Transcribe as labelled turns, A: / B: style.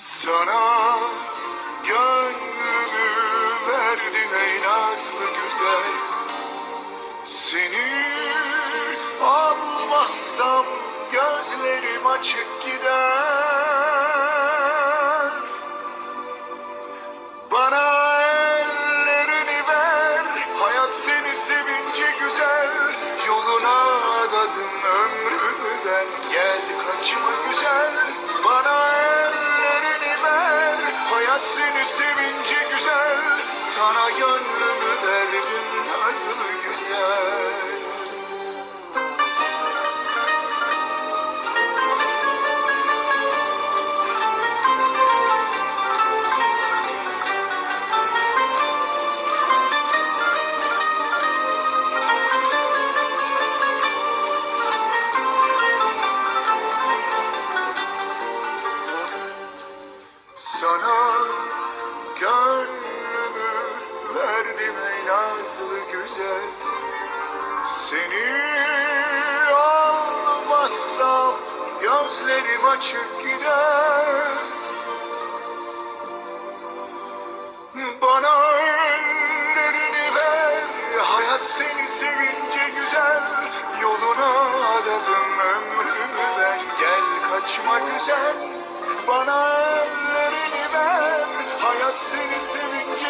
A: Sana gönlümü verdim ey nazlı güzel. Seni almazsam gözlerim açık gider. Bana ellerini ver Hayat seni sevince güzel. Yoluna adadım ömrümden Gel kaçma güzel. Bana ellerini Sana nazlı güzel Seni almazsam gözlerim açık gider. Bana ellerini ver Hayat seni sevince güzel. Yoluna adadım ömrümü ben Gel kaçma güzel. Bana ellerini ver Hayat seni sevince